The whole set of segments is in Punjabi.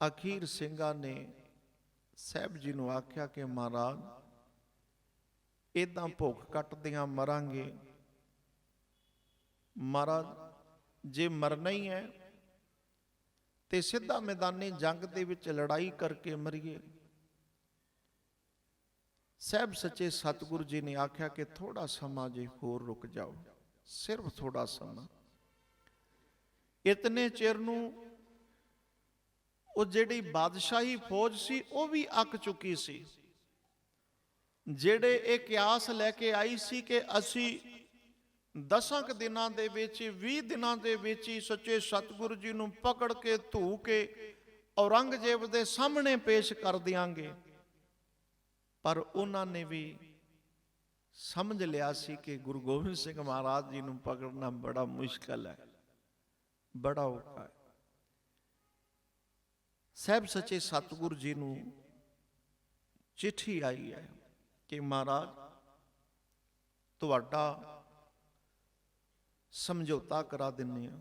ਅਖੀਰ ਸਿੰਘਾਂ ਨੇ ਸਾਹਿਬ ਜੀ ਨੂੰ ਆਖਿਆ ਕਿ ਮਹਾਰਾਜ ਇਦਾਂ ਭੁੱਖ ਕੱਟਦਿਆਂ ਮਰਾਂਗੇ। ਮਹਾਰਾਜ, ਜੇ ਮਰਨਾ ਹੀ ਹੈ, ਤੇ ਸਿੱਧਾ ਮੈਦਾਨੀ ਜੰਗ ਦੇ ਵਿੱਚ ਲੜਾਈ ਕਰਕੇ ਮਰੀਏ। ਸਹਿਬ ਸੱਚੇ ਸਤਿਗੁਰੂ ਜੀ ਨੇ ਆਖਿਆ ਕਿ ਥੋੜਾ ਸਮਾਂ ਜੇ ਹੋਰ ਰੁਕ ਜਾਓ, ਸਿਰਫ ਥੋੜਾ ਸਮਾਂ। ਇਤਨੇ ਚਿਰ ਨੂੰ ਉਹ ਜਿਹੜੀ ਬਾਦਸ਼ਾਹੀ ਫੌਜ ਸੀ, ਉਹ ਵੀ ਅੱਕ ਚੁੱਕੀ ਸੀ। ਜਿਹੜੇ ਇਹ ਕਿਆਸ ਲੈ ਕੇ ਆਈ ਸੀ ਕਿ ਅਸੀਂ ਦਸਾਂ ਕੁ ਦਿਨਾਂ ਦੇ ਵਿੱਚ 20 ਦਿਨਾਂ ਦੇ ਵਿੱਚ ਹੀ ਸੱਚੇ ਸਤਿਗੁਰੂ ਜੀ ਨੂੰ ਪਕੜ ਕੇ ਧੂ ਕੇ ਔਰੰਗਜ਼ੇਬ ਦੇ ਸਾਹਮਣੇ ਪੇਸ਼ ਕਰ ਦਿਆਂਗੇ। ਪਰ ਉਹਨਾਂ ਨੇ ਵੀ ਸਮਝ ਲਿਆ ਸੀ ਕਿ ਗੁਰੂ ਗੋਬਿੰਦ ਸਿੰਘ ਮਹਾਰਾਜ ਜੀ ਨੂੰ ਪਕੜਨਾ ਬੜਾ ਮੁਸ਼ਕਲ ਹੈ, ਬੜਾ ਔਖਾ ਹੈ। ਸਹਿਬ ਸੱਚੇ ਸਤਿਗੁਰੂ ਜੀ ਨੂੰ ਚਿੱਠੀ ਆਈ ਹੈ ਕਿ ਮਹਾਰਾਜ, ਤੁਹਾਡਾ ਸਮਝੌਤਾ ਕਰਾ ਦਿੰਨੇ ਆ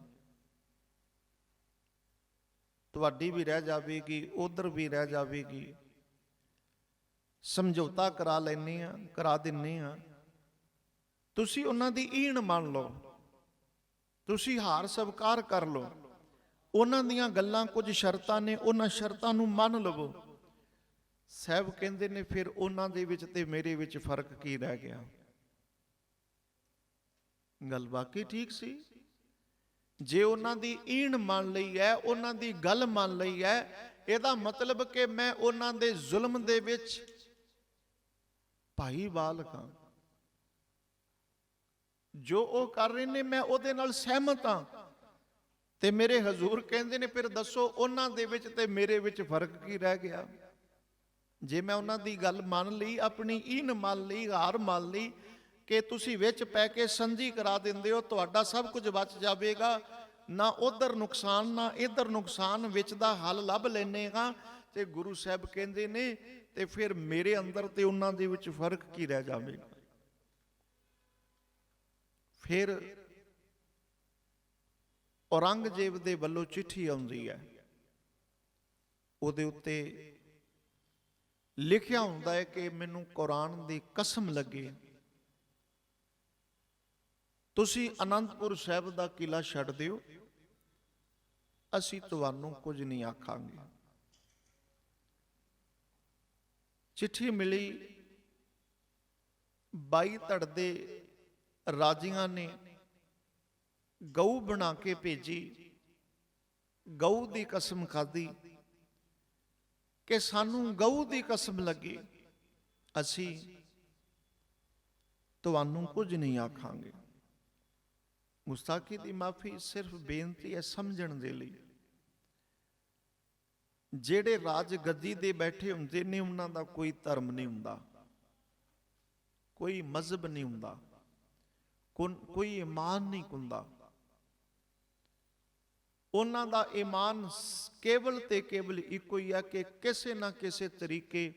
ਤੁਹਾਡੀ ਵੀ ਰਹਿ ਜਾਵੇਗੀ, ਉਧਰ ਵੀ ਰਹਿ ਜਾਵੇਗੀ। ਸਮਝੌਤਾ ਕਰਾ ਲੈਨੇ ਆ ਕਰਾ ਦਿੰਨੇ ਆ ਤੁਸੀਂ ਉਹਨਾਂ ਦੀ ਈਣ ਮੰਨ ਲਓ। ਤੁਸੀਂ ਹਾਰ ਸਵਕਾਰ ਕਰ ਲਓ। ਉਹਨਾਂ ਦੀਆਂ ਗੱਲਾਂ ਕੁਝ ਸ਼ਰਤਾਂ ਨੇ, ਉਹਨਾਂ ਸ਼ਰਤਾਂ ਨੂੰ ਮੰਨ ਲਵੋ। ਸਾਹਿਬ ਕਹਿੰਦੇ ਨੇ, ਫਿਰ ਉਹਨਾਂ ਦੇ ਵਿੱਚ ਤੇ ਮੇਰੇ ਵਿੱਚ ਫ਼ਰਕ ਕੀ ਰਹਿ ਗਿਆ? ਗੱਲ ਬਾਕੀ ਠੀਕ ਸੀ। ਜੇ ਉਹਨਾਂ ਦੀ ਈਣ ਮੰਨ ਲਈ ਹੈ, ਉਹਨਾਂ ਦੀ ਗੱਲ ਮੰਨ ਲਈ ਹੈ, ਇਹਦਾ ਮਤਲਬ ਕਿ ਮੈਂ ਉਹਨਾਂ ਦੇ ਜ਼ੁਲਮ ਦੇ ਵਿੱਚ ਭਾਈ ਬਾਲਕ ਹਾਂ। ਜੋ ਉਹ ਕਰ ਰਹੇ ਨੇ, ਮੈਂ ਉਹਦੇ ਨਾਲ ਸਹਿਮਤ ਹਾਂ। ਤੇ ਮੇਰੇ ਹਜ਼ੂਰ ਕਹਿੰਦੇ ਨੇ, ਫਿਰ ਦੱਸੋ ਉਹਨਾਂ ਦੇ ਵਿੱਚ ਤੇ ਮੇਰੇ ਵਿੱਚ ਫ਼ਰਕ ਕੀ ਰਹਿ ਗਿਆ? ਜੇ ਮੈਂ ਉਹਨਾਂ ਦੀ ਗੱਲ ਮੰਨ ਲਈ, ਆਪਣੀ ਈਨ ਮੰਨ ਲਈ, ਹਾਰ ਮੰਨ ਲਈ ਕਿ ਤੁਸੀਂ ਵਿੱਚ ਪੈ ਕੇ ਸੰਧੀ ਕਰਾ ਦਿੰਦੇ ਹੋ, ਤੁਹਾਡਾ ਸਭ ਕੁਝ ਬਚ ਜਾਵੇਗਾ। ਨਾ ਉਧਰ ਨੁਕਸਾਨ, ਨਾ ਇਧਰ ਨੁਕਸਾਨ, ਵਿੱਚ ਦਾ ਹੱਲ ਲੱਭ ਲੈਨੇਗਾ ਤੇ ਗੁਰੂ ਸਾਹਿਬ ਕਹਿੰਦੇ ਨੇ, ਤੇ ਫਿਰ ਮੇਰੇ ਅੰਦਰ ਤੇ ਉਹਨਾਂ ਦੇ ਵਿੱਚ ਫ਼ਰਕ ਕੀ ਰਹਿ ਜਾਵੇਗਾ? ਫਿਰ ਔਰੰਗਜ਼ੇਬ ਦੇ ਵੱਲੋਂ ਚਿੱਠੀ ਆਉਂਦੀ ਹੈ। ਉਹਦੇ ਉੱਤੇ ਲਿਖਿਆ ਹੁੰਦਾ ਹੈ ਕਿ ਮੈਨੂੰ ਕੁਰਾਨ ਦੀ ਕਸਮ ਲੱਗੇ। ਤੁਸੀਂ ਅਨੰਦਪੁਰ ਸਾਹਿਬ ਦਾ ਕਿਲਾ ਛੱਡ ਦਿਓ। ਅਸੀਂ ਤੁਹਾਨੂੰ ਕੁਝ ਨਹੀਂ ਆਖਾਂਗੇ। ਚਿੱਠੀ ਮਿਲੀ। ਬਾਈ ਧੜ ਦੇ ਰਾਜੀਆਂ ਨੇ ਗਊ ਬਣਾ ਕੇ ਭੇਜੀ, ਗਊ ਦੀ ਕਸਮ ਖਾਦੀ ਕਿ ਸਾਨੂੰ ਗਊ ਦੀ ਕਸਮ ਲੱਗੀ। ਅਸੀਂ ਤੁਹਾਨੂੰ ਕੁਝ ਨਹੀਂ ਆਖਾਂਗੇ। ਗੁਸਤਾਖੀ ਦੀ ਮਾਫੀ ਸਿਰਫ ਬੇਨਤੀ ਹੈ ਸਮਝਣ ਦੇ ਲਈ। ਜਿਹੜੇ ਰਾਜ ਗੱਦੀ ਦੇ ਬੈਠੇ ਹੁੰਦੇ ਨੇ, ਉਹਨਾਂ ਦਾ ਕੋਈ ਧਰਮ ਨਹੀਂ ਹੁੰਦਾ। ਕੋਈ ਮਜ਼ਹਬ ਨਹੀਂ ਹੁੰਦਾ। ਕੋਈ ਇਮਾਨ ਨਹੀਂ ਹੁੰਦਾ ਉਹਨਾਂ ਦਾ ਈਮਾਨ ਸ- ਕੇਵਲ ਤੇ ਕੇਵਲ ਇੱਕੋ ਹੀ ਹੈ ਕਿ ਕਿਸੇ ਨਾ ਕਿਸੇ ਤਰੀਕੇ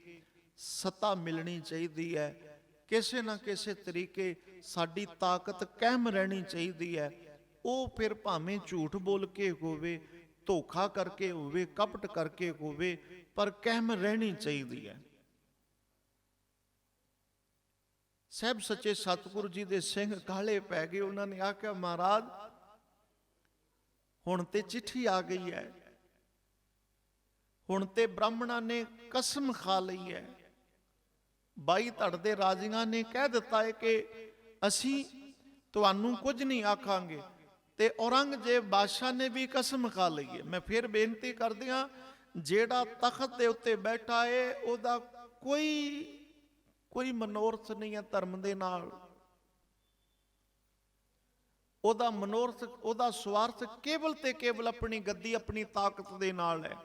ਸਤਾ ਮਿਲਣੀ ਚਾਹੀਦੀ ਹੈ। ਕਿਸੇ ਨਾ ਕਿਸੇ ਤਰੀਕੇ ਸਾਡੀ ਤਾਕਤ ਕਾਇਮ ਰਹਿਣੀ ਚਾਹੀਦੀ ਹੈ। ਉਹ ਫਿਰ ਭਾਵੇਂ ਝੂਠ ਬੋਲ ਕੇ ਹੋਵੇ, ਧੋਖਾ ਕਰਕੇ ਹੋਵੇ, ਕਪਟ ਕਰਕੇ ਹੋਵੇ, ਪਰ ਕਾਇਮ ਰਹਿਣੀ ਚਾਹੀਦੀ ਹੈ। ਸਹਿਬ ਸੱਚੇ ਸਤਿਗੁਰੂ ਜੀ ਦੇ ਸਿੰਘ ਕਾਲੇ ਪੈ ਗਏ। ਉਹਨਾਂ ਨੇ ਆਖਿਆ, ਮਹਾਰਾਜ ਹੁਣ ਤੇ ਚਿੱਠੀ ਆ ਗਈ ਹੈ। ਹੁਣ ਤੇ ਬ੍ਰਾਹਮਣਾਂ ਨੇ ਕਸਮ ਖਾ ਲਈ ਹੈ। ਬਾਈ ਧੜ ਦੇ ਰਾਜੀਆਂ ਨੇ ਕਹਿ ਦਿੱਤਾ ਹੈ ਕਿ ਅਸੀਂ ਤੁਹਾਨੂੰ ਕੁਝ ਨਹੀਂ ਆਖਾਂਗੇ ਤੇ ਔਰੰਗਜ਼ੇਬ ਬਾਦਸ਼ਾਹ ਨੇ ਵੀ ਕਸਮ ਖਾ ਲਈ ਹੈ। ਮੈਂ ਫਿਰ ਬੇਨਤੀ ਕਰਦਿਆਂ ਜਿਹੜਾ ਤਖਤ ਦੇ ਉੱਤੇ ਬੈਠਾ ਹੈ, ਉਹਦਾ ਕੋਈ ਕੋਈ ਮਨੋਰਥ ਨਹੀਂ ਹੈ ਧਰਮ ਦੇ ਨਾਲ। ਉਹਦਾ ਮਨੋਰਥ, ਉਹਦਾ ਸਵਾਰਥ ਕੇਵਲ ਤੇ ਕੇਵਲ ਆਪਣੀ ਗੱਦੀ, ਆਪਣੀ ਤਾਕਤ ਦੇ ਨਾਲ ਹੈ।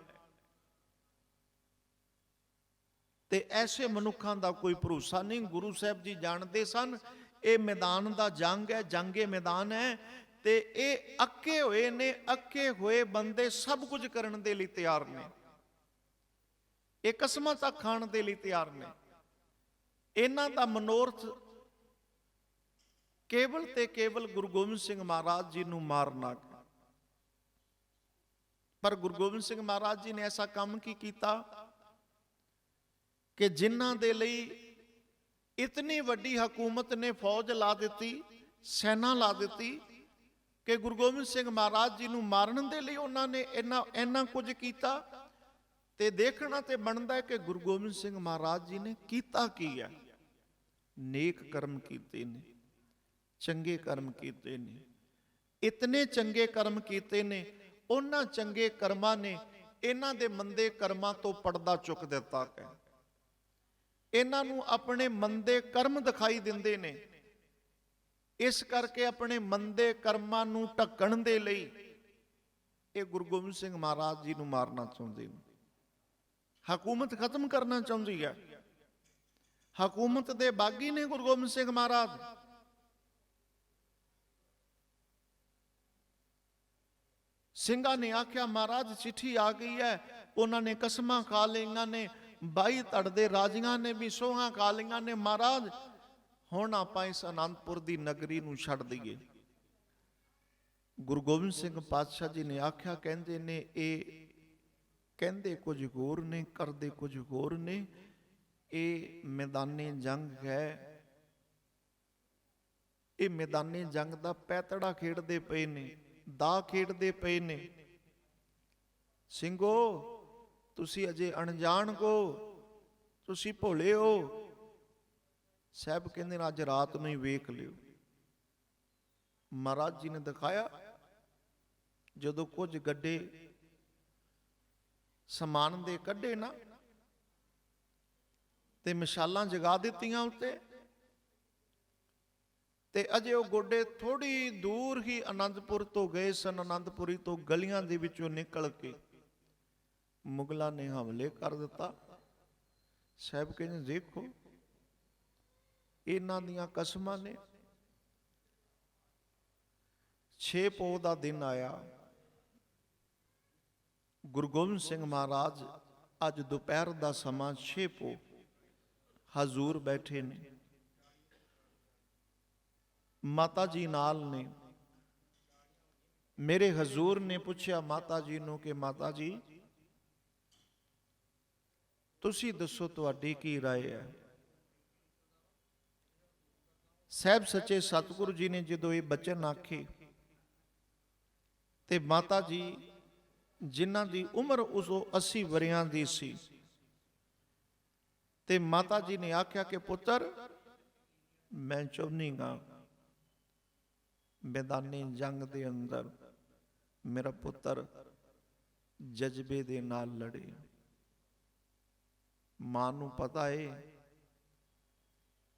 ਤੇ ਐਸੇ ਮਨੁੱਖਾਂ ਦਾ ਕੋਈ ਭਰੋਸਾ ਨਹੀਂ। ਗੁਰੂ ਸਾਹਿਬ ਜੀ ਜਾਣਦੇ ਸਨ, ਇਹ ਮੈਦਾਨ ਦਾ ਜੰਗ ਹੈ, ਜੰਗੇ ਮੈਦਾਨ ਹੈ ਤੇ ਇਹ ਅੱਕੇ ਹੋਏ ਨੇ, ਅੱਕੇ ਹੋਏ ਬੰਦੇ ਸਭ ਕੁਝ ਕਰਨ ਦੇ ਲਈ ਤਿਆਰ ਨੇ। ਇਹ ਕਸਮਾਂ ਤੱਕ ਖਾਣ ਦੇ ਲਈ ਤਿਆਰ ਨੇ। ਇਹਨਾਂ ਦਾ ਮਨੋਰਥ ਕੇਵਲ ਤੇ ਕੇਵਲ ਗੁਰੂ ਗੋਬਿੰਦ ਸਿੰਘ ਮਹਾਰਾਜ ਜੀ ਨੂੰ ਮਾਰਨਾ। ਪਰ ਗੁਰੂ ਗੋਬਿੰਦ ਸਿੰਘ ਮਹਾਰਾਜ ਜੀ ਨੇ ਐਸਾ ਕੰਮ ਕੀ ਕੀਤਾ? ਕਿ ਜਿਨ੍ਹਾਂ ਦੇ ਲਈ ਇਤਨੀ ਵੱਡੀ ਹਕੂਮਤ ਨੇ ਫੌਜ ਲਾ ਦਿੱਤੀ, ਸੈਨਾ ਲਾ ਦਿੱਤੀ, ਕਿ ਗੁਰੂ ਗੋਬਿੰਦ ਸਿੰਘ ਮਹਾਰਾਜ ਜੀ ਨੂੰ ਮਾਰਨ ਦੇ ਲਈ ਉਹਨਾਂ ਨੇ ਇੰਨਾ ਇੰਨਾ ਕੁਝ ਕੀਤਾ। ਤੇ ਦੇਖਣਾ ਤੇ ਬਣਦਾ ਹੈ ਕਿ ਗੁਰੂ ਗੋਬਿੰਦ ਸਿੰਘ ਮਹਾਰਾਜ ਜੀ ਨੇ ਕੀਤਾ ਕੀ ਹੈ? ਨੇਕ ਕਰਮ ਕੀਤੇ ਨੇ। ਚੰਗੇ ਕਰਮ ਕੀਤੇ ਨੇ। ਇਤਨੇ ਚੰਗੇ ਕਰਮ ਕੀਤੇ ਨੇ, ਉਹਨਾਂ ਚੰਗੇ ਕਰਮਾਂ ਨੇ ਇਹਨਾਂ ਦੇ ਮੰਦੇ ਕਰਮਾਂ ਤੋਂ ਪਰਦਾ ਚੁੱਕ ਦਿੱਤਾ ਹੈ। ਇਹਨਾਂ ਨੂੰ ਆਪਣੇ ਮੰਦੇ ਕਰਮ ਦਿਖਾਈ ਦਿੰਦੇ ਨੇ। ਇਸ ਕਰਕੇ ਆਪਣੇ ਮੰਦੇ ਕਰਮਾਂ ਨੂੰ ਢੱਕਣ ਦੇ ਲਈ ਇਹ ਗੁਰੂ ਗੋਬਿੰਦ ਸਿੰਘ ਮਹਾਰਾਜ ਜੀ ਨੂੰ ਮਾਰਨਾ ਚਾਹੁੰਦੇ ਨੇ। ਹਕੂਮਤ ਖਤਮ ਕਰਨਾ ਚਾਹੁੰਦੀ ਹੈ। ਹਕੂਮਤ ਦੇ ਬਾਗੀ ਨੇ ਗੁਰੂ ਗੋਬਿੰਦ ਸਿੰਘ ਮਹਾਰਾਜ। ਸਿੰਘਾਂ ਨੇ ਆਖਿਆ, ਮਹਾਰਾਜ, ਚਿੱਠੀ ਆ ਗਈ ਹੈ। ਉਹਨਾਂ ਨੇ ਕਸਮਾਂ ਖਾ ਲਈਆਂ ਨੇ, ਬਾਈ ਧੜ ਦੇ ਰਾਜੀਆਂ ਨੇ ਵੀ ਸੋਹਾਂ ਖਾ ਲਈਆਂ ਨੇ। ਮਹਾਰਾਜ, ਹੁਣ ਆਪਾਂ ਇਸ ਅਨੰਦਪੁਰ ਦੀ ਨਗਰੀ ਨੂੰ ਛੱਡ ਦਈਏ। ਗੁਰੂ ਗੋਬਿੰਦ ਸਿੰਘ ਪਾਤਸ਼ਾਹ ਜੀ ਨੇ ਆਖਿਆ, ਕਹਿੰਦੇ ਨੇ, ਇਹ ਕਹਿੰਦੇ ਕੁਝ ਹੋਰ ਨੇ, ਕਰਦੇ ਕੁਝ ਹੋਰ ਨੇ। ਇਹ ਮੈਦਾਨੇ ਜੰਗ ਹੈ। ਇਹ ਮੈਦਾਨੇ ਜੰਗ ਦਾ ਪੈਤੜਾ ਖੇਡਦੇ ਪਏ ਨੇ। ਦਾ ਖੇਡਦੇ ਪਏ ਨੇ। ਸਿੰਘੋ, ਤੁਸੀਂ ਅਜੇ ਅਣਜਾਣ ਕੋ, ਤੁਸੀਂ ਭੋਲੇ ਹੋ। ਸਾਹਿਬ ਕਹਿੰਦੇ ਨੇ, ਅੱਜ ਰਾਤ ਨੂੰ ਹੀ ਵੇਖ ਲਿਓ। ਮਹਾਰਾਜ ਜੀ ਨੇ ਦਿਖਾਇਆ, ਜਦੋਂ ਕੁਝ ਗੱਡੇ ਸਮਾਨ ਦੇ ਕੱਢੇ ਨਾ, ਤੇ ਮਿਸਾਲਾਂ ਜਗਾ ਦਿੱਤੀਆਂ ਉੱਤੇ। ਤੇ ਅਜੇ ਉਹ ਗੋਡੇ ਥੋੜੀ ਦੂਰ ਹੀ ਅਨੰਦਪੁਰ ਤੋਂ ਗਏ ਸਨ, ਅਨੰਦਪੁਰੀ ਤੋਂ ਗਲੀਆਂ ਦੇ ਵਿੱਚੋਂ ਨਿਕਲ ਕੇ। ਮੁਗਲਾਂ ਨੇ ਹਮਲੇ ਕਰ ਦਿੱਤਾ। ਸਾਹਿਬ ਕਹਿੰਦੇ, ਦੇਖੋ, ਇਹਨਾਂ ਦੀਆਂ ਕਸਮਾਂ ਨੇ। 6 ਪੋਹ ਦਾ ਦਿਨ ਆਇਆ। ਗੁਰੂ ਗੋਬਿੰਦ ਸਿੰਘ ਮਹਾਰਾਜ ਅੱਜ ਦੁਪਹਿਰ ਦਾ ਸਮਾਂ 6 ਪੋ ਹਜ਼ੂਰ ਬੈਠੇ ਨੇ। ਮਾਤਾ ਜੀ ਨਾਲ ਨੇ ਮੇਰੇ ਹਜ਼ੂਰ ਨੇ ਪੁੱਛਿਆ ਮਾਤਾ ਜੀ ਨੂੰ ਕਿ ਮਾਤਾ ਜੀ ਤੁਸੀਂ ਦੱਸੋ ਤੁਹਾਡੀ ਕੀ رائے ਹੈ ਸਹਿਬ ਸੱਚੇ ਸਤਿਗੁਰੂ ਜੀ ਨੇ ਜਦੋਂ ਇਹ ਬਚਨ ਆਖੇ ਤੇ ਮਾਤਾ ਜੀ ਜਿਨ੍ਹਾਂ ਦੀ ਉਮਰ ਉਸੋ 80 ਵਰਿਆਂ ਦੀ ਸੀ ਤੇ ਮਾਤਾ ਜੀ ਨੇ ਆਖਿਆ ਕਿ ਪੁੱਤਰ ਮੈਂ ਚਾਹੁੰਨੀਗਾ ਮੈਦਾਨੀ ਜੰਗ ਦੇ ਅੰਦਰ ਮੇਰਾ ਪੁੱਤਰ ਜਜ਼ਬੇ ਦੇ ਨਾਲ ਲੜੇ। ਮਾਂ ਨੂੰ ਪਤਾ ਏ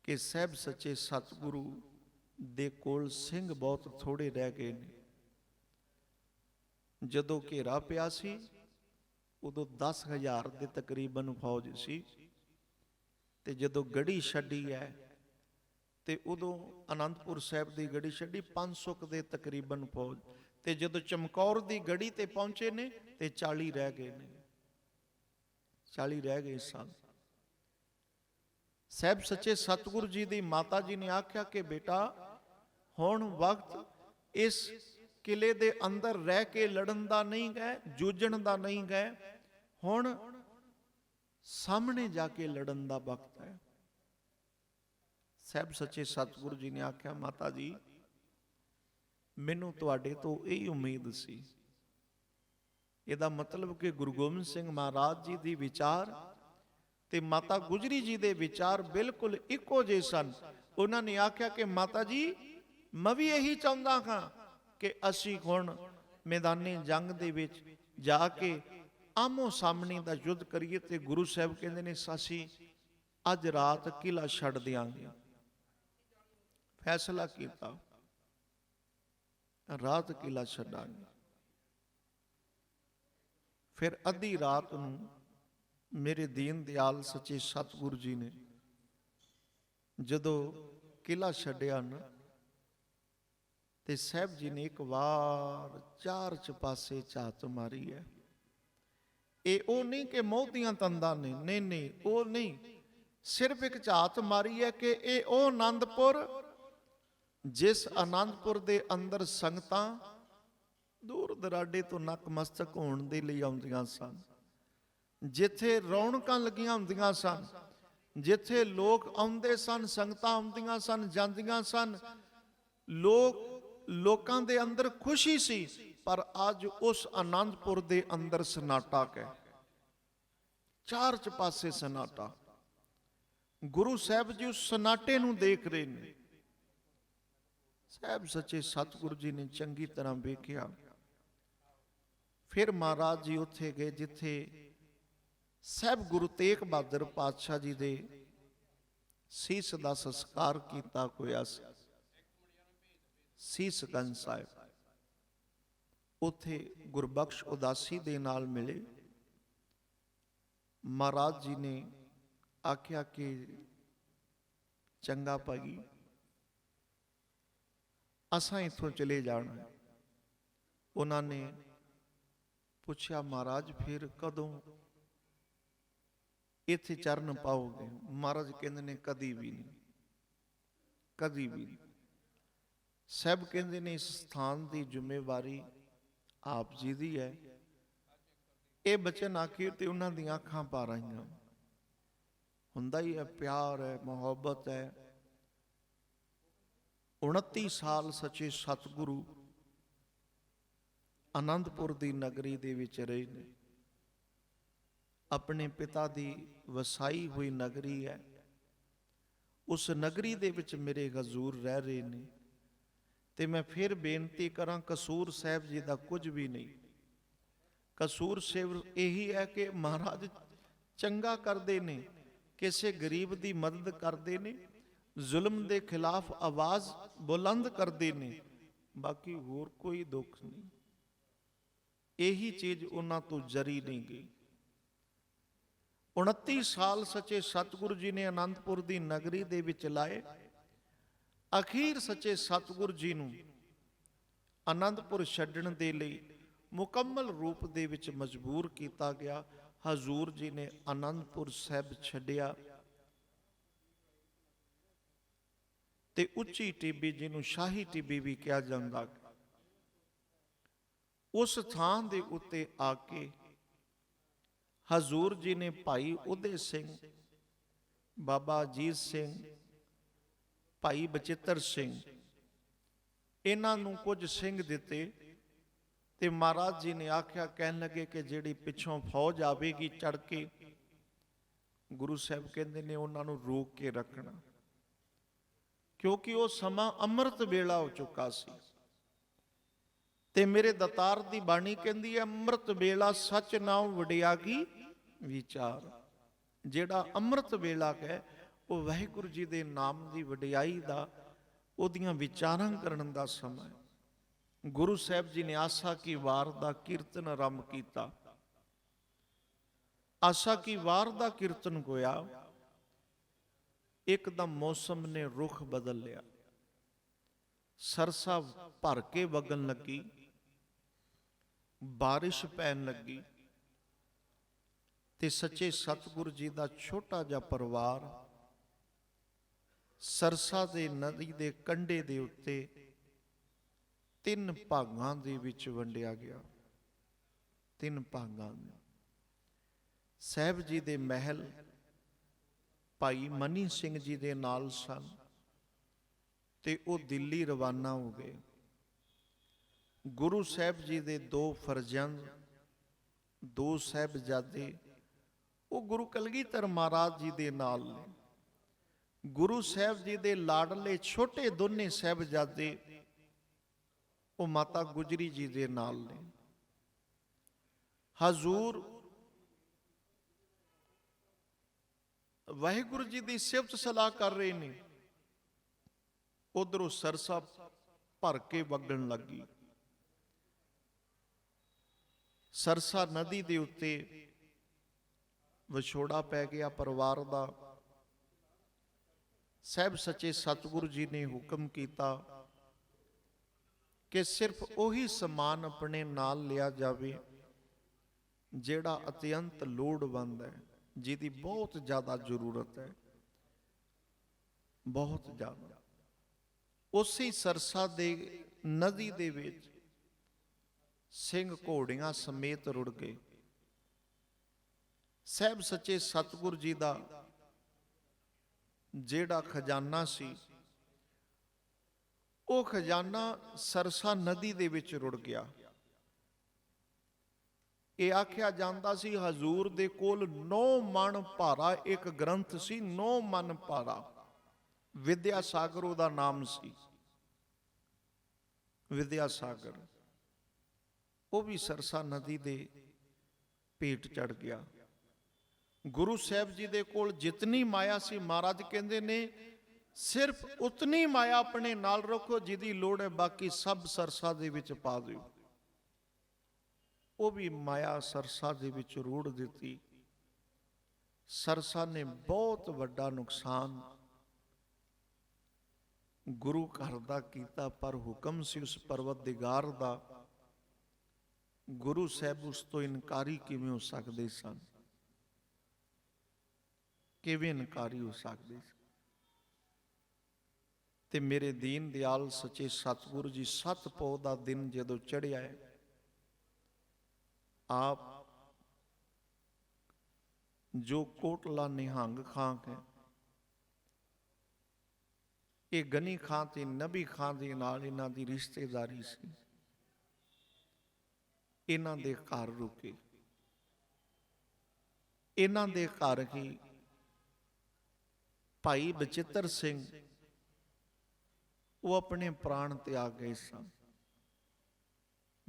ਕਿ ਸਹਿਬ ਸੱਚੇ ਸਤਿਗੁਰੂ ਦੇ ਕੋਲ ਸਿੰਘ ਬਹੁਤ ਥੋੜੇ ਰਹਿ ਗਏ ਨੇ। ਜਦੋਂ ਘੇਰਾ ਪਿਆ ਸੀ, ਉਦੋਂ 10000 ਦੇ ਤਕਰੀਬਨ ਫੌਜ ਸੀ ਤੇ ਜਦੋਂ ਗੜੀ ਛੱਡੀ ਹੈ ਤੇ ਉਦੋਂ ਅਨੰਦਪੁਰ ਸਾਹਿਬ ਦੀ ਗੜੀ ਛੱਡੀ 500 ਕੁ ਦੇ ਤਕਰੀਬਨ ਫੌਜ। ਤੇ ਜਦੋਂ ਚਮਕੌਰ ਦੀ ਗੜੀ ਤੇ ਪਹੁੰਚੇ ਨੇ, ਤੇ 40 ਰਹਿ ਗਏ ਨੇ। 40 ਰਹਿ ਗਏ ਸਨ। ਸਹਿਬ ਸੱਚੇ ਸਤਿਗੁਰੂ ਜੀ ਦੀ ਮਾਤਾ ਜੀ ਨੇ ਆਖਿਆ ਕਿ ਬੇਟਾ, ਹੁਣ ਵਕਤ ਇਸ ਕਿਲੇ ਦੇ ਅੰਦਰ ਰਹਿ ਕੇ ਲੜਨ ਦਾ ਨਹੀਂ ਗਏ, ਜੂਝਣ ਦਾ ਨਹੀਂ ਗਏ, ਹੁਣ ਸਾਹਮਣੇ ਜਾ ਕੇ ਲੜਨ ਦਾ ਵਕਤ ਹੈ। ਸਹਿਬ, ਸੱਚੇ ਸਤਿਗੁਰੂ ਜੀ ਨੇ ਆਖਿਆ, ਮਾਤਾ ਜੀ, ਮੈਨੂੰ ਤੁਹਾਡੇ ਤੋਂ ਇਹ ਉਮੀਦ ਸੀ। ਇਹਦਾ ਮਤਲਬ ਕਿ ਗੁਰੂ ਗੋਬਿੰਦ ਸਿੰਘ ਮਹਾਰਾਜ ਜੀ ਦੀ ਵਿਚਾਰ ਤੇ ਮਾਤਾ ਗੁਜਰੀ ਜੀ ਦੇ ਵਿਚਾਰ ਬਿਲਕੁਲ ਇੱਕੋ ਜਿਹੇ ਸਨ। ਉਹਨਾਂ ਨੇ ਆਖਿਆ ਕਿ ਮਾਤਾ ਜੀ, ਮੈਂ ਵੀ ਇਹੀ ਚਾਹੁੰਦਾ ਹਾਂ ਕਿ ਅਸੀਂ ਹੁਣ ਮੈਦਾਨੇ ਜੰਗ ਦੇ ਵਿੱਚ ਜਾ ਕੇ ਆਮੋ ਸਾਹਮਣੇ ਦਾ ਯੁੱਧ ਕਰੀਏ ਤੇ ਗੁਰੂ ਸਾਹਿਬ ਕਹਿੰਦੇ ਨੇ, ਸਾਸੀ, ਅੱਜ ਰਾਤ ਕਿਲਾ ਛੱਡ ਦਿਆਂਗੇ। ਫੈਸਲਾ ਕੀਤਾ। ਰਾਤ ਕਿਲਾ ਛੱਡਾਂਗੇ ਫਿਰ ਅੱਧੀ ਰਾਤ ਨੂੰ ਮੇਰੇ ਦੀਨ ਦਿਆਲ ਸੱਚੇ ਸਤਿਗੁਰੂ ਜੀ ਨੇ ਜਦੋਂ ਕਿਲਾ ਛੱਡਿਆ ਨਾ, ਤੇ ਸਾਹਿਬ ਜੀ ਨੇ ਇੱਕ ਵਾਰ ਚਾਰ ਚਪਾਸੇ ਝਾਤ ਮਾਰੀ ਹੈ। ਇਹ ਉਹ ਨਹੀਂ ਕਿ ਮੋਹਤੀਆਂ ਤੰਦਾਂ ਨੇ, ਨਹੀਂ ਨਹੀਂ, ਉਹ ਨਹੀਂ। ਸਿਰਫ ਇੱਕ ਝਾਤ ਮਾਰੀ ਹੈ ਕਿ ਇਹ ਉਹ ਆਨੰਦਪੁਰ ਜਿਸ ਆਨੰਦਪੁਰ ਦੇ ਅੰਦਰ ਸੰਗਤਾਂ ਦੂਰ ਦਰਾਡੇ ਤੋਂ ਨਕਮਸਤਕ ਹੋਣ ਦੇ ਲਈ ਆਉਂਦੀਆਂ ਸਨ, ਜਿੱਥੇ ਰੌਣਕਾਂ ਲੱਗੀਆਂ ਹੁੰਦੀਆਂ ਸਨ, ਜਿੱਥੇ ਲੋਕ ਆਉਂਦੇ ਸਨ, ਸੰਗਤਾਂ ਆਉਂਦੀਆਂ ਸਨ, ਜਾਂਦੀਆਂ ਸਨ, ਲੋਕ, ਲੋਕਾਂ ਦੇ ਅੰਦਰ ਖੁਸ਼ੀ ਸੀ, ਪਰ ਅੱਜ ਉਸ ਆਨੰਦਪੁਰ ਦੇ ਅੰਦਰ ਸਨਾਟਾ ਹੈ ਚਾਰ ਚਪਾਸੇ ਸਨਾਟਾ। ਗੁਰੂ ਸਾਹਿਬ ਜੀ ਉਸ ਸਨਾਟੇ ਨੂੰ ਦੇਖ ਰਹੇ ਨੇ। ਸਾਹਿਬ ਸੱਚੇ ਸਤਿਗੁਰੂ ਜੀ ਨੇ ਚੰਗੀ ਤਰ੍ਹਾਂ ਵੇਖਿਆ ਫਿਰ ਮਹਾਰਾਜ ਜੀ ਉੱਥੇ ਗਏ ਜਿੱਥੇ ਸਹਿਬ ਗੁਰੂ ਤੇਗ ਬਹਾਦਰ ਪਾਤਸ਼ਾਹ ਜੀ ਦੇ ਸੀਸ ਦਾ ਸੰਸਕਾਰ ਕੀਤਾ ਹੋਇਆ ਸੀ ਸੀਸ ਗੰਜ ਸਾਹਿਬ ਉੱਥੇ ਗੁਰਬਖਸ਼ ਉਦਾਸੀ ਦੇ ਨਾਲ ਮਿਲੇ ਮਹਾਰਾਜ ਜੀ ਨੇ ਆਖਿਆ ਕਿ ਚੰਗਾ ਭਾਈ ਅਸਾਂ ਇੱਥੋਂ ਚਲੇ ਜਾਣਾ। ਉਹਨਾਂ ਨੇ ਪੁੱਛਿਆ, ਮਹਾਰਾਜ, ਫਿਰ ਕਦੋਂ ਇੱਥੇ ਚਰਨ ਪਾਓਗੇ? ਮਹਾਰਾਜ ਕਹਿੰਦੇ ਨੇ, ਕਦੀ ਵੀ ਨਹੀਂ, ਕਦੀ ਵੀ ਨਹੀਂ। ਸਭ ਕਹਿੰਦੇ ਨੇ, ਇਸ ਸਥਾਨ ਦੀ ਜ਼ਿੰਮੇਵਾਰੀ ਆਪ ਜੀ ਦੀ ਹੈ। ਇਹ ਬਚਨ ਆਖਿਰ ਤੇ ਉਹਨਾਂ ਦੀਆਂ ਅੱਖਾਂ ਪਾ ਰਹੀਆਂ ਹੁੰਦਾ ਹੀ ਹੈ, ਪਿਆਰ ਹੈ, ਮੁਹੱਬਤ ਹੈ। 29 ਸਾਲ ਸੱਚੇ ਸਤਿਗੁਰੂ ਆਨੰਦਪੁਰ ਦੀ ਨਗਰੀ ਦੇ ਵਿੱਚ ਰਹੇ ਨੇ। ਆਪਣੇ ਪਿਤਾ ਦੀ ਵਸਾਈ ਹੋਈ ਨਗਰੀ ਹੈ। ਉਸ ਨਗਰੀ ਦੇ ਵਿੱਚ ਮੇਰੇ ਹਜ਼ੂਰ ਰਹਿ ਰਹੇ ਨੇ ਤੇ ਮੈਂ ਫਿਰ ਬੇਨਤੀ ਕਰਾਂ, ਕਸੂਰ ਸਾਹਿਬ ਜੀ ਦਾ ਕੁਝ ਵੀ ਨਹੀਂ। ਕਸੂਰ ਸਿਰਫ ਇਹੀ ਹੈ ਕਿ ਮਹਾਰਾਜ ਚੰਗਾ ਕਰਦੇ ਨੇ, ਕਿਸੇ ਗਰੀਬ ਦੀ ਮਦਦ ਕਰਦੇ ਨੇ ਜ਼ੁਲਮ ਦੇ ਖਿਲਾਫ ਆਵਾਜ਼ ਬੁਲੰਦ ਕਰਦੇ ਨੇ ਬਾਕੀ ਹੋਰ ਕੋਈ ਦੁੱਖ ਨਹੀਂ। ਇਹੀ ਚੀਜ਼ ਉਹਨਾਂ ਤੋਂ ਜਰੀ ਨਹੀਂ ਗਈ। 29 ਸਾਲ ਸੱਚੇ ਸਤਿਗੁਰੂ ਜੀ ਨੇ ਅਨੰਦਪੁਰ ਦੀ ਨਗਰੀ ਦੇ ਵਿੱਚ ਲਾਏ। ਅਖੀਰ ਸੱਚੇ ਸਤਿਗੁਰੂ ਜੀ ਨੂੰ ਅਨੰਦਪੁਰ ਛੱਡਣ ਦੇ ਲਈ ਮੁਕੰਮਲ ਰੂਪ ਦੇ ਵਿੱਚ ਮਜਬੂਰ ਕੀਤਾ ਗਿਆ। ਹਜ਼ੂਰ ਜੀ ਨੇ ਅਨੰਦਪੁਰ ਸਾਹਿਬ ਛੱਡਿਆ। ਤੇ ਉੱਚੀ ਟਿੱਬੀ ਜਿਹਨੂੰ ਸ਼ਾਹੀ ਟਿੱਬੀ ਵੀ ਕਿਹਾ ਜਾਂਦਾ ਉਸ ਥਾਂ ਦੇ ਉੱਤੇ ਆ ਕੇ ਹਜ਼ੂਰ ਜੀ ਨੇ ਭਾਈ ਉਦੇ ਸਿੰਘ, ਬਾਬਾ ਅਜੀਤ ਸਿੰਘ, ਭਾਈ ਬਚਿੱਤਰ ਸਿੰਘ, ਇਹਨਾਂ ਨੂੰ ਕੁਝ ਸਿੰਘ ਦਿੱਤੇ ਤੇ ਮਹਾਰਾਜ ਜੀ ਨੇ ਆਖਿਆ, ਕਹਿਣ ਲੱਗੇ ਕਿ ਜਿਹੜੀ ਪਿੱਛੋਂ ਫੌਜ ਆਵੇਗੀ ਚੜ ਕੇ, ਗੁਰੂ ਸਾਹਿਬ ਕਹਿੰਦੇ ਨੇ ਉਹਨਾਂ ਨੂੰ ਰੋਕ ਕੇ ਰੱਖਣਾ। ਕਿਉਂਕਿ ਉਹ ਸਮਾਂ ਅੰਮ੍ਰਿਤ ਵੇਲਾ ਹੋ ਚੁੱਕਾ ਸੀ। ਤੇ ਮੇਰੇ ਦਤਾਰ ਦੀ ਬਾਣੀ ਕਹਿੰਦੀ ਹੈ, ਅੰਮ੍ਰਿਤ ਵੇਲਾ ਸੱਚ ਨਾਮ ਵਡਿਆਗੀ ਵਿਚਾਰ। ਜਿਹੜਾ ਅੰਮ੍ਰਿਤ ਵੇਲਾ ਹੈ ਉਹ ਵਾਹਿਗੁਰੂ ਜੀ ਦੇ ਨਾਮ ਦੀ ਵਡਿਆਈ ਦਾ, ਉਹਦੀਆਂ ਵਿਚਾਰਾਂ ਕਰਨ ਦਾ ਸਮਾਂ ਹੈ। ਗੁਰੂ ਸਾਹਿਬ ਜੀ ਨੇ ਆਸਾ ਕੀ ਵਾਰ ਦਾ ਕੀਰਤਨ ਆਰੰਭ ਕੀਤਾ। ਆਸਾ ਕੀ ਵਾਰ ਦਾ ਕੀਰਤਨ ਹੋਇਆ। ਇੱਕਦਮ ਮੌਸਮ ਨੇ ਰੁਖ ਬਦਲ ਲਿਆ। ਸਰਸਾ ਭਰ ਕੇ ਵਗਣ ਲੱਗੀ। ਬਾਰਿਸ਼ ਪੈਣ ਲੱਗੀ। ਤੇ ਸੱਚੇ ਸਤਿਗੁਰ ਜੀ ਦਾ ਛੋਟਾ ਜਿਹਾ ਪਰਿਵਾਰ ਸਰਸਾ ਦੇ ਨਦੀ ਦੇ ਕੰਢੇ ਦੇ ਉੱਤੇ ਤਿੰਨ ਭਾਗਾਂ ਦੇ ਵਿੱਚ ਵੰਡਿਆ ਗਿਆ। ਤਿੰਨ ਭਾਗਾਂ ਦੇ ਸਾਹਿਬ ਜੀ ਦੇ ਮਹਿਲ ਭਾਈ ਮਨੀ ਸਿੰਘ ਜੀ ਦੇ ਨਾਲ ਸਨ ਤੇ ਉਹ ਦਿੱਲੀ ਰਵਾਨਾ ਹੋ ਗਏ। ਗੁਰੂ ਸਾਹਿਬ ਜੀ ਦੇ ਦੋ ਫਰਜ਼ੰਦ, ਦੋ ਸਾਹਿਬਜ਼ਾਦੇ, ਉਹ ਗੁਰੂ ਕਲਗੀਧਰ ਮਹਾਰਾਜ ਜੀ ਦੇ ਨਾਲ ਨੇ। ਗੁਰੂ ਸਾਹਿਬ ਜੀ ਦੇ ਲਾਡਲੇ ਛੋਟੇ ਦੋਨੇ ਸਾਹਿਬਜ਼ਾਦੇ, ਉਹ ਮਾਤਾ ਗੁਜਰੀ ਜੀ ਦੇ ਨਾਲ ਨੇ। ਹਜ਼ੂਰ ਵਾਹਿਗੁਰੂ ਜੀ ਦੀ ਸਿਫਤ ਸਲਾਹ ਕਰ ਰਹੇ ਨੇ। ਉਧਰੋਂ ਸਰਸਾ ਭਰ ਕੇ ਵਗਣ ਲੱਗੀ। ਸਰਸਾ ਨਦੀ ਦੇ ਉੱਤੇ ਵਿਛੋੜਾ ਪੈ ਗਿਆ ਪਰਿਵਾਰ ਦਾ। ਸਹਿਬ ਸੱਚੇ ਸਤਿਗੁਰੂ ਜੀ ਨੇ ਹੁਕਮ ਕੀਤਾ ਕਿ ਸਿਰਫ ਉਹੀ ਸਮਾਨ ਆਪਣੇ ਨਾਲ ਲਿਆ ਜਾਵੇ, ਜਿਹੜਾ ਅਤਿਅੰਤ ਲੋੜਵੰਦ ਹੈ। ਜਿਹਦੀ ਬਹੁਤ ਜ਼ਿਆਦਾ ਜ਼ਰੂਰਤ ਹੈ। ਬਹੁਤ ਜ਼ਿਆਦਾ। ਉਸੇ ਸਰਸਾ ਦੇ ਨਦੀ ਦੇ ਵਿੱਚ ਸਿੰਘ ਘੋੜੀਆਂ ਸਮੇਤ ਰੁੜ ਗਏ। ਸਹਿਬ ਸੱਚੇ ਸਤਿਗੁਰ ਜੀ ਦਾ ਜਿਹੜਾ ਖਜ਼ਾਨਾ ਸੀ, ਉਹ ਖਜ਼ਾਨਾ ਸਰਸਾ ਨਦੀ ਦੇ ਵਿੱਚ ਰੁੜ ਗਿਆ। ਇਹ ਆਖਿਆ ਜਾਂਦਾ ਸੀ, ਹਜ਼ੂਰ ਦੇ ਕੋਲ ਨੌ ਮਨ ਭਾਰਾ, ਇੱਕ ਗ੍ਰੰਥ ਸੀ, ਨੌ ਮਨ ਭਾਰਾ। ਵਿਦਿਆ ਸਾਗਰ ਉਹਦਾ ਨਾਮ ਸੀ। ਵਿਦਿਆ ਸਾਗਰ। ਉਹ ਵੀ ਸਰਸਾ ਨਦੀ ਦੇ ਪੇਟ ਚੜ ਗਿਆ। ਗੁਰੂ ਸਾਹਿਬ ਜੀ ਦੇ ਕੋਲ ਜਿਤਨੀ ਮਾਇਆ ਸੀ, ਮਹਾਰਾਜ ਕਹਿੰਦੇ ਨੇ, ਸਿਰਫ ਉਤਨੀ ਮਾਇਆ ਆਪਣੇ ਨਾਲ ਰੱਖੋ, ਜਿਹਦੀ ਲੋੜ ਹੈ ਬਾਕੀ ਸਭ ਸਰਸਾ ਦੇ ਵਿੱਚ ਪਾ ਦਿਓ। ਉਹ ਵੀ ਮਾਇਆ ਸਰਸਾ ਦੇ ਵਿੱਚ ਰੂੜ ਦਿੱਤੀ। ਸਰਸਾ ਨੇ ਬਹੁਤ ਵੱਡਾ ਨੁਕਸਾਨ ਗੁਰੂ ਘਰ ਦਾ ਕੀਤਾ, ਪਰ ਹੁਕਮ ਸੀ ਉਸ ਪਰਵਤਦਿਗਾਰ ਦਾ। ਗੁਰੂ ਸਾਹਿਬ ਉਸ ਤੋਂ ਇਨਕਾਰੀ ਕਿਵੇਂ ਹੋ ਸਕਦੇ ਸਨ? ਕਿਵੇਂ ਇਨਕਾਰੀ ਹੋ ਸਕਦੇ ਸੀ ਤੇ ਮੇਰੇ ਦੀਨ ਦਿਆਲ ਸੱਚੇ ਸਤਿਗੁਰੂ ਜੀ, ਸਤ ਪੋ ਦਾ ਦਿਨ ਜਦੋਂ ਚੜਿਆ ਹੈ ਆਪ ਜੋ ਕੋਟਲਾ ਨਿਹੰਗ ਖਾਂ ਹੈ, ਇਹ ਗਨੀ ਖਾਂ ਤੇ ਨਬੀ ਖਾਂ ਦੇ ਨਾਲ ਇਹਨਾਂ ਦੀ ਰਿਸ਼ਤੇਦਾਰੀ ਸੀ। ਇਹਨਾਂ ਦੇ ਘਰ ਰੁਕੇ। ਇਹਨਾਂ ਦੇ ਘਰ ਹੀ ਭਾਈ ਬਚਿੱਤਰ ਸਿੰਘ ਉਹ ਆਪਣੇ ਪ੍ਰਾਣ ਤਿਆਗ ਗਏ ਸਨ।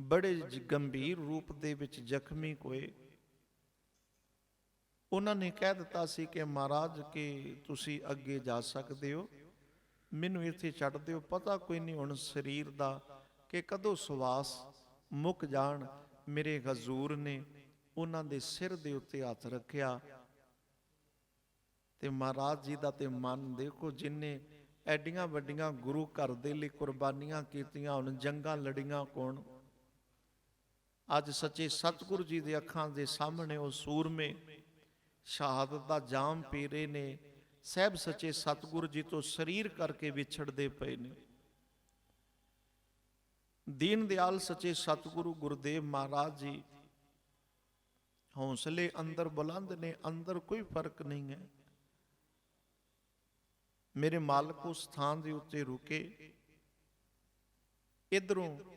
ਬੜੇ ਗੰਭੀਰ ਰੂਪ ਦੇ ਵਿੱਚ ਜ਼ਖਮੀ ਹੋਏ। ਉਹਨਾਂ ਨੇ ਕਹਿ ਦਿੱਤਾ ਸੀ ਕਿ, ਮਹਾਰਾਜ, ਕਿ ਤੁਸੀਂ ਅੱਗੇ ਜਾ ਸਕਦੇ ਹੋ। ਮੈਨੂੰ ਇੱਥੇ ਛੱਡ ਦਿਓ। ਪਤਾ ਕੋਈ ਨਹੀਂ ਹੁਣ ਸਰੀਰ ਦਾ ਕਿ ਕਦੋਂ ਸਵਾਸ ਮੁੱਕ ਜਾਣ। ਮੇਰੇ ਹਜ਼ੂਰ ਨੇ ਉਹਨਾਂ ਦੇ ਸਿਰ ਦੇ ਉੱਤੇ ਹੱਥ ਰੱਖਿਆ। ਤੇ ਮਹਾਰਾਜ ਜੀ ਦਾ ਤੇ ਮਨ ਦੇਖੋ ਜਿਨਨੇ ਐਡੀਆਂ ਵੱਡੀਆਂ ਗੁਰੂ ਘਰ ਦੇ ਲਈ ਕੁਰਬਾਨੀਆਂ ਕੀਤੀਆਂ, ਹੁਣ ਜੰਗਾਂ ਲੜੀਆਂ ਕੋਣ ਅੱਜ ਸੱਚੇ ਸਤਿਗੁਰੂ ਜੀ ਦੇ ਅੱਖਾਂ ਦੇ ਸਾਹਮਣੇ ਉਹ ਸੂਰਮੇ ਸ਼ਹਾਦਤ ਦਾ ਜਾਮ ਪੀ ਰਹੇ ਨੇ, ਸਹਿਬ ਸੱਚੇ ਸਤਿਗੁਰੂ ਜੀ ਤੋਂ ਸਰੀਰ ਕਰਕੇ ਵਿਛੜਦੇ ਪਏ ਨੇ। ਦੀਨ ਦਿਆਲ ਸੱਚੇ ਸਤਿਗੁਰੂ ਗੁਰਦੇਵ ਮਹਾਰਾਜ ਜੀ, ਹੌਸਲੇ ਅੰਦਰ ਬੁਲੰਦ ਨੇ, ਅੰਦਰ ਕੋਈ ਫ਼ਰਕ ਨਹੀਂ ਹੈ। ਮੇਰੇ ਮਾਲਕ ਉਸ ਸਥਾਨ ਦੇ ਉੱਤੇ ਰੁਕੇ। ਇਧਰੋਂ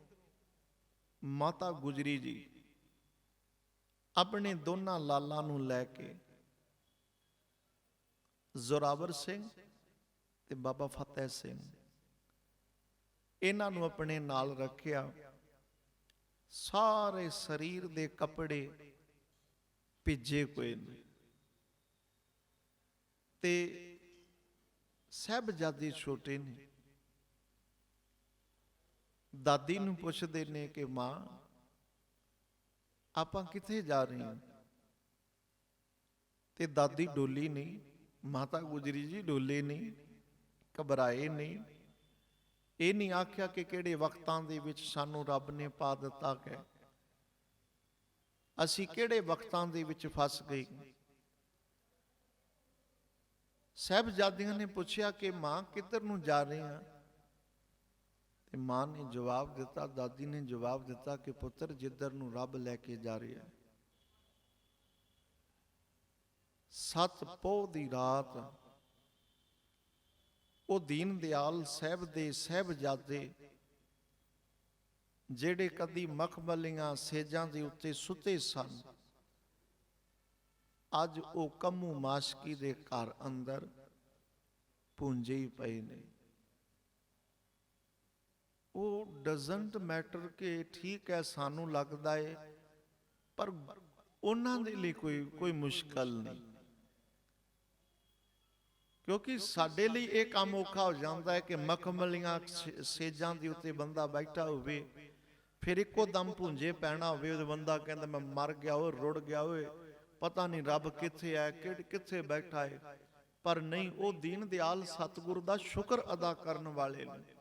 ਮਾਤਾ ਗੁਜਰੀ ਜੀ ਆਪਣੇ ਦੋਨਾਂ ਲਾਲਾਂ ਨੂੰ ਲੈ ਕੇ ਜ਼ੋਰਾਵਰ ਸਿੰਘ ਤੇ ਬਾਬਾ ਫਤਿਹ ਸਿੰਘ ਇਹਨਾਂ ਨੂੰ ਆਪਣੇ ਨਾਲ ਰੱਖਿਆ। ਸਾਰੇ ਸਰੀਰ ਦੇ ਕੱਪੜੇ ਭਿੱਜੇ ਹੋਏ ਨੇ। ਤੇ ਸਹਿਬਜ਼ਾਦੇ ਛੋਟੇ ਨੇ। ਦਾਦੀ ਨੂੰ ਪੁੱਛਦੇ ਨੇ ਕਿ ਮਾਂ, ਆਪਾਂ ਕਿੱਥੇ ਜਾ ਰਹੇ ਹਾਂ? ਤੇ ਦਾਦੀ ਡੋਲੀ ਨਹੀਂ, ਮਾਤਾ ਗੁਜਰੀ ਜੀ ਡੋਲੇ ਨਹੀਂ, ਘਬਰਾਏ ਨਹੀਂ। ਇਹ ਨਹੀਂ ਆਖਿਆ ਕਿ ਕਿਹੜੇ ਵਕਤਾਂ ਦੇ ਵਿੱਚ ਸਾਨੂੰ ਰੱਬ ਨੇ ਪਾ ਦਿੱਤਾ ਕਿ ਅਸੀਂ ਕਿਹੜੇ ਵਕਤਾਂ ਦੇ ਵਿੱਚ ਫਸ ਗਏ? ਸਹਿਬਜ਼ਾਦਿਆਂ ਨੇ ਪੁੱਛਿਆ ਕਿ ਮਾਂ, ਕਿੱਧਰ ਨੂੰ ਜਾ ਰਹੇ ਹਾਂ? ਤੇ ਮਾਂ ਨੇ ਜਵਾਬ ਦਿੱਤਾ, ਦਾਦੀ ਨੇ ਜਵਾਬ ਦਿੱਤਾ ਕਿ ਪੁੱਤਰ ਜਿੱਧਰ ਨੂੰ ਰੱਬ ਲੈ ਕੇ ਜਾ ਰਿਹਾ ਹੈ। ਸਤ ਪੋਹ ਦੀ ਰਾਤ ਉਹ ਦੀਨ ਦਿਆਲ ਸਾਹਿਬ ਦੇ ਸਹਿਬਜ਼ਾਦੇ, ਜਿਹੜੇ ਕਦੀ ਮਖਮਲੀਆਂ ਸੇਜਾਂ ਦੇ ਉੱਤੇ ਸੁੱਤੇ ਸਨ, ਅੱਜ ਉਹ ਕੰਮੂ ਮਾਸ਼ਕੀ ਦੇ ਘਰ ਅੰਦਰ ਪੁੰਜੇ ਹੀ ਪਏ ਨੇ। ਉਹ ਡਸਨਟ ਮੈਟਰ ਕਿ ਠੀਕ ਹੈ, ਸਾਨੂੰ ਲੱਗਦਾ ਹੈ ਪਰ ਉਹਨਾਂ ਦੇ ਲਈ ਕੋਈ ਕੋਈ ਮੁਸ਼ਕਲ ਨਹੀਂ। ਕਿਉਂਕਿ ਸਾਡੇ ਲਈ ਇਹ ਕੰਮ ਔਖਾ ਹੋ ਜਾਂਦਾ ਹੈ ਕਿ ਮਖਮਲੀਆਂ ਸੇਜਾਂ ਦੇ ਉੱਤੇ ਬੰਦਾ ਬੈਠਾ ਹੋਵੇ, ਫਿਰ ਇੱਕੋ ਦਮ ਭੁੰਜੇ ਪੈਣਾ ਹੋਵੇ ਉਹ ਬੰਦਾ ਕਹਿੰਦਾ, ਮੈਂ ਮਰ ਗਿਆ ਓਏ, ਰੁੜ ਗਿਆ ਓਏ, ਪਤਾ ਨਹੀਂ ਰੱਬ ਕਿੱਥੇ ਹੈ ਕਿੱਥੇ ਬੈਠਾ ਹੈ ਪਰ ਨਹੀਂ, ਉਹ ਦੀਨ ਦਿਆਲ ਸਤਿਗੁਰ ਦਾ ਸ਼ੁਕਰ ਅਦਾ ਕਰਨ ਵਾਲੇ ਨੇ।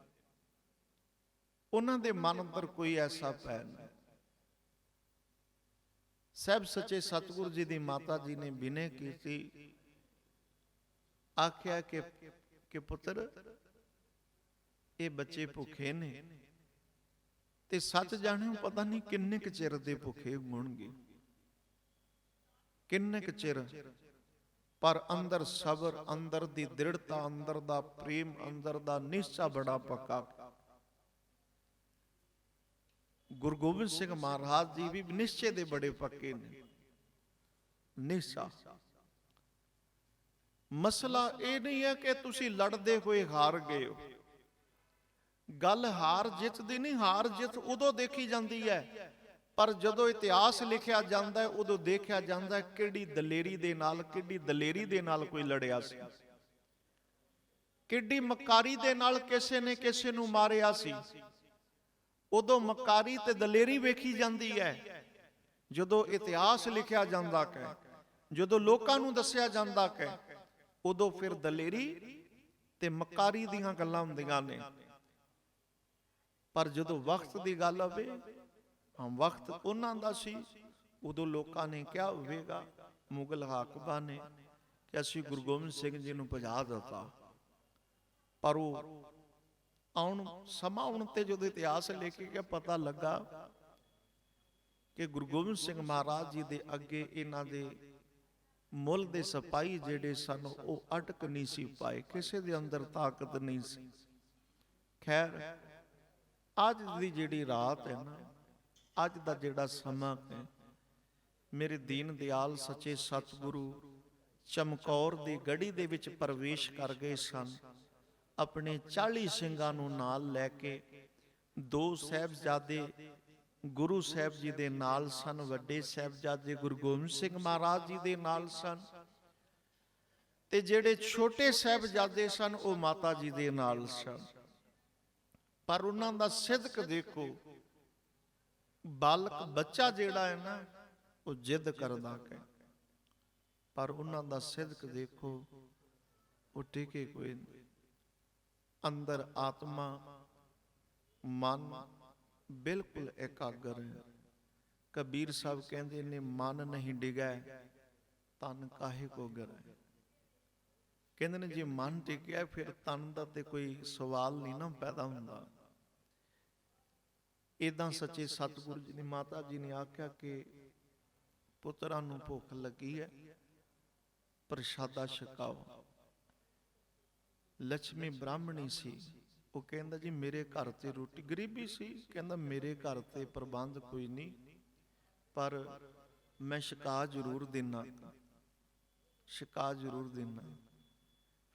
ਉਹਨਾਂ ਦੇ ਮਨ ਅੰਦਰ ਕੋਈ ਐਸਾ ਪੈ ਨਹੀਂ। ਸਹਿਬ ਸੱਚੇ ਸਤਿਗੁਰੂ ਜੀ ਦੀ ਮਾਤਾ ਜੀ ਨੇ ਬਿਨੇ ਕੀਤੀ। ਆਖਿਆ ਕਿ ਕਿ ਪੁੱਤਰ, ਇਹ ਬੱਚੇ ਭੁੱਖੇ ਨੇ। ਤੇ ਸੱਚ ਜਾਣਿਓ, ਪਤਾ ਨਹੀਂ ਕਿੰਨੇ ਕੁ ਚਿਰ ਦੇ ਭੁੱਖੇ ਹੋਣਗੇ। ਕਿੰਨੇ ਕੁ ਚਿਰ? ਪਰ ਅੰਦਰ ਸਬਰ, ਅੰਦਰ ਦੀ ਦ੍ਰਿੜਤਾ, ਅੰਦਰ ਦਾ ਪ੍ਰੇਮ, ਅੰਦਰ ਦਾ ਨਿਸ਼ਚਾ ਬੜਾ ਪੱਕਾ। ਗੁਰੂ ਗੋਬਿੰਦ ਸਿੰਘ ਮਹਾਰਾਜ ਜੀ ਵੀ ਨਿਸ਼ਚੇ ਦੇ ਬੜੇ ਪੱਕੇ ਨੇ। ਨਿਸ਼ਚਾ ਮਸਲਾ ਇਹ ਨਹੀਂ ਹੈ ਕਿ ਤੁਸੀਂ ਲੜਦੇ ਹੋਏ ਹਾਰ ਗਏ ਹੋ। ਗੱਲ ਹਾਰ ਜਿੱਤ ਦੀ ਨਹੀਂ, ਹਾਰ ਜਿੱਤ ਉਦੋਂ ਦੇਖੀ ਜਾਂਦੀ ਹੈ। ਪਰ ਜਦੋਂ ਇਤਿਹਾਸ ਲਿਖਿਆ ਜਾਂਦਾ ਹੈ, ਉਦੋਂ ਦੇਖਿਆ ਜਾਂਦਾ ਹੈ ਕਿਹੜੀ ਦਲੇਰੀ ਦੇ ਨਾਲ, ਕਿਹੜੀ ਦਲੇਰੀ ਦੇ ਨਾਲ ਕੋਈ ਲੜਿਆ ਸੀ। ਕਿੱਡੀ ਮਕਾਰੀ ਦੇ ਨਾਲ ਕਿਸੇ ਨੇ ਕਿਸੇ ਨੂੰ ਮਾਰਿਆ ਸੀ। ਉਦੋਂ ਮਕਾਰੀ ਤੇ ਦਲੇਰੀ ਵੇਖੀ ਜਾਂਦੀ ਹੈ। ਜਦੋਂ ਇਤਿਹਾਸ ਲਿਖਿਆ ਜਾਂਦਾ ਹੈ, ਜਦੋਂ ਲੋਕਾਂ ਨੂੰ ਦੱਸਿਆ ਜਾਂਦਾ ਹੈ, ਉਦੋਂ ਫਿਰ ਦਲੇਰੀ ਤੇ ਮਕਾਰੀ ਦੀਆਂ ਗੱਲਾਂ ਹੁੰਦੀਆਂ ਨੇ। ਪਰ ਜਦੋਂ ਵਕਤ ਦੀ ਗੱਲ ਆਵੇ, ਹਾਂ, ਵਕਤ ਉਹਨਾਂ ਦਾ ਸੀ, ਉਦੋਂ ਲੋਕਾਂ ਨੇ ਕਿਹਾ ਹੋਵੇਗਾ, ਮੁਗਲ ਹਾਕਮਾਂ ਨੇ ਕਿ ਅਸੀਂ ਗੁਰੂ ਗੋਬਿੰਦ ਸਿੰਘ ਜੀ ਨੂੰ ਭਜਾ ਦਿੱਤਾ। ਪਰ ਉਹ ਆਉਣ, ਸਮਾਂ ਆਉਣ ਤੇ ਜਦੋਂ ਇਤਿਹਾਸ ਲੈ ਕੇ ਗਿਆ, ਪਤਾ ਲੱਗਾ ਕਿ ਗੁਰੂ ਗੋਬਿੰਦ ਸਿੰਘ ਮਹਾਰਾਜ ਜੀ ਦੇ ਅੱਗੇ ਇਹਨਾਂ ਦੇ ਮੁੱਲ ਦੇ ਸਿਪਾਹੀ ਜਿਹੜੇ ਸਨ, ਉਹ ਅਟਕ ਨਹੀਂ ਸੀ ਪਾਏ, ਕਿਸੇ ਦੇ ਅੰਦਰ ਤਾਕਤ ਨਹੀਂ ਸੀ। ਖੈਰ, ਅੱਜ ਦੀ ਜਿਹੜੀ ਰਾਤ ਹੈ ਨਾ, ਅੱਜ ਦਾ ਜਿਹੜਾ ਸਮਾਂ ਹੈ, ਮੇਰੇ ਦੀਨ ਦਿਆਲ ਸੱਚੇ ਸਤਿਗੁਰੂ ਚਮਕੌਰ ਦੀ ਗੜੀ ਦੇ ਵਿੱਚ ਪ੍ਰਵੇਸ਼ ਕਰ ਗਏ ਸਨ। ਆਪਣੇ 40 ਸਿੰਘਾਂ ਨੂੰ ਨਾਲ ਲੈ ਕੇ ਦੋ ਸਹਿਬਜ਼ਾਦੇ ਗੁਰੂ ਸਾਹਿਬ ਜੀ ਦੇ ਨਾਲ ਸਨ, ਵੱਡੇ ਸਹਿਬਜ਼ਾਦੇ ਗੁਰੂ ਗੋਬਿੰਦ ਸਿੰਘ ਮਹਾਰਾਜ ਜੀ ਦੇ ਨਾਲ ਸਨ ਤੇ ਜਿਹੜੇ ਛੋਟੇ ਸਹਿਬਜ਼ਾਦੇ ਸਨ, ਉਹ ਮਾਤਾ ਜੀ ਦੇ ਨਾਲ ਸਨ। ਪਰ ਉਹਨਾਂ ਦਾ ਸਿਦਕ ਦੇਖੋ, ਬਾਲਕ ਬੱਚਾ ਜਿਹੜਾ ਹੈ ਨਾ, ਉਹ ਜਿੱਦ ਕਰਦਾ ਹੈ ਪਰ ਉਹਨਾਂ ਦਾ ਸਿਦਕ ਦੇਖੋ, ਉਹ ਟਿਕੇ ਕੋਈ ਨਹੀਂ ਅੰਦਰ ਆਤਮਾ, ਮਨ ਬਿਲਕੁਲ ਇਕਾਗਰ ਹੈ। ਕਬੀਰ ਸਾਹਿਬ ਕਹਿੰਦੇ ਨੇ, ਮਨ ਨਹੀਂ ਡਿਗੈ ਤਨ ਕਾਹੇ ਕੋ ਗਰੈ? ਕਹਿੰਦੇ ਨੇ, ਜੇ ਮਨ ਟਿਕਿਆ ਫਿਰ ਤਨ ਦਾ ਤੇ ਕੋਈ ਸਵਾਲ ਨਹੀਂ ਨਾ ਪੈਦਾ ਹੁੰਦਾ। ਇਦਾਂ ਸੱਚੇ ਸਤਿਗੁਰੂ ਜੀ ਨੇ ਮਾਤਾ ਜੀ ਨੇ ਆਖਿਆ ਕਿ ਪੁੱਤਰਾਂ ਨੂੰ ਭੁੱਖ ਲੱਗੀ ਹੈ, ਪ੍ਰਸ਼ਾਦਾ ਛਕਾਓ। ਲక్ష్ਮੀ ਬ੍ਰਾਹਮਣੀ ਸੀ। ਉਹ ਕਹਿੰਦਾ, ਜੀ, ਮੇਰੇ ਘਰ ਤੇ ਰੋਟੀ ਗਰੀਬੀ ਸੀ। ਕਹਿੰਦਾ, ਮੇਰੇ ਘਰ ਤੇ ਪ੍ਰਬੰਧ ਕੋਈ ਨਹੀਂ, ਪਰ ਮੈਂ ਛਕਾ ਜ਼ਰੂਰ ਦੇਣਾ ਛਕਾ ਜ਼ਰੂਰ ਦੇਣਾ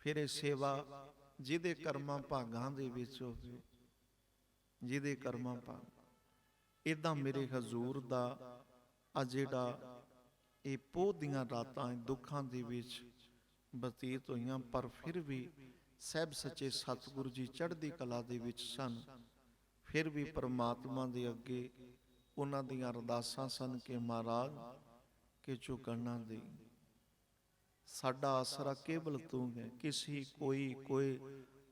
ਫਿਰ ਇਹ ਸੇਵਾ ਜਿਹਦੇ ਕਰਮਾਂ ਭਾਗਾਂ ਦੇ ਵਿੱਚ ਹੋਵੇ ਜਿਹਦੇ ਕਰਮਾਂ ਭਾਗ। ਇਦਾਂ ਮੇਰੇ ਹਜ਼ੂਰ ਦਾ ਆ ਜਿਹੜਾ ਇਹ ਪੋਹ ਦੀਆਂ ਰਾਤਾਂ ਦੁੱਖਾਂ ਦੇ ਵਿੱਚ ਬਤੀਤ ਹੋਈਆਂ, ਪਰ ਫਿਰ ਵੀ ਸਹਿਬ ਸੱਚੇ ਸਤਿਗੁਰੂ ਜੀ ਚੜ੍ਹਦੀ ਕਲਾ ਦੇ ਵਿੱਚ ਸਨ। ਫਿਰ ਵੀ ਪ੍ਰਮਾਤਮਾ ਦੇ ਅੱਗੇ ਉਹਨਾਂ ਦੀਆਂ ਅਰਦਾਸਾਂ ਸਨ ਕਿ ਮਹਾਰਾਜ, ਕਿ ਚੁਕਣਾ ਦੇ। ਸਾਡਾ ਆਸਰਾ ਕੇਵਲ ਤੂੰ ਹੈ, ਕਿਸੇ ਕੋਈ ਕੋਈ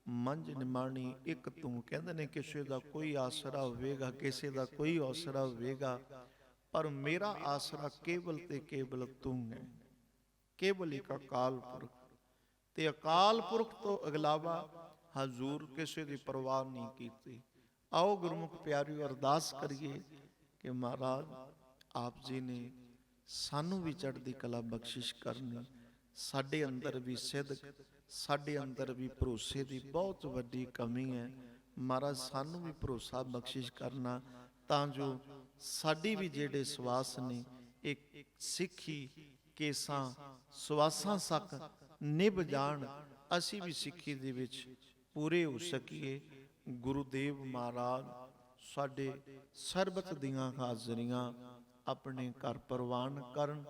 ਮੰਝ ਨਿਮਾਣੀ ਇੱਕ ਤੂੰ। ਕਹਿੰਦੇ ਨੇ ਕਿਸੇ ਦਾ ਕੋਈ ਆਸਰਾ ਹੋਵੇਗਾ, ਕਿਸੇ ਦਾ ਕੋਈ ਆਸਰਾ ਹੋਵੇਗਾ, ਪਰ ਮੇਰਾ ਆਸਰਾ ਕੇਵਲ ਤੇ ਕੇਵਲ ਤੂੰ ਹੈ। ਕੇਵਲ ਇੱਕ ਅਕਾਲ ਪੁਰਖ ਤੇ ਅਕਾਲ ਪੁਰਖ ਤੋਂ ਅਗਲਾਵਾ ਹਜ਼ੂਰ ਕਿਸੇ ਦੀ ਪਰਵਾਹ ਨਹੀਂ ਕੀਤੀ। ਆਓ ਗੁਰਮੁਖ ਪਿਆਰਿਓ, ਅਰਦਾਸ ਕਰੀਏ ਕਿ ਮਹਾਰਾਜ ਆਪ ਜੀ ਨੇ ਸਾਨੂੰ ਵੀ ਚੜ੍ਹਦੀ ਕਲਾ ਬਖਸ਼ਿਸ਼ ਕਰਨੀ। ਸਾਡੇ ਅੰਦਰ ਵੀ ਸਿਦਕ ਸਾਡੇ ਅੰਦਰ ਵੀ ਭਰੋਸੇ ਦੀ ਬਹੁਤ ਵੱਡੀ ਕਮੀ ਹੈ। ਮਹਾਰਾਜ ਸਾਨੂੰ ਵੀ ਭਰੋਸਾ ਬਖਸ਼ਿਸ਼ ਕਰਨਾ, ਤਾਂ ਜੋ ਸਾਡੀ ਵੀ ਜਿਹੜੇ ਸਵਾਸ ਨੇ, ਇੱਕ ਸਿੱਖੀ ਕੇਸਾਂ, ਸਵਾਸਾਂ ਸਕ ਨਿਭ ਜਾਣ, ਅਸੀਂ ਵੀ ਸਿੱਖੀ ਦੇ ਵਿੱਚ ਪੂਰੇ ਹੋ ਸਕੀਏ। ਗੁਰੂਦੇਵ ਮਹਾਰਾਜ ਸਾਡੇ ਸਰਬਤ ਦੀਆਂ ਹਾਜ਼ਰੀਆਂ ਆਪਣੇ ਘਰ ਪ੍ਰਵਾਨ ਕਰਨ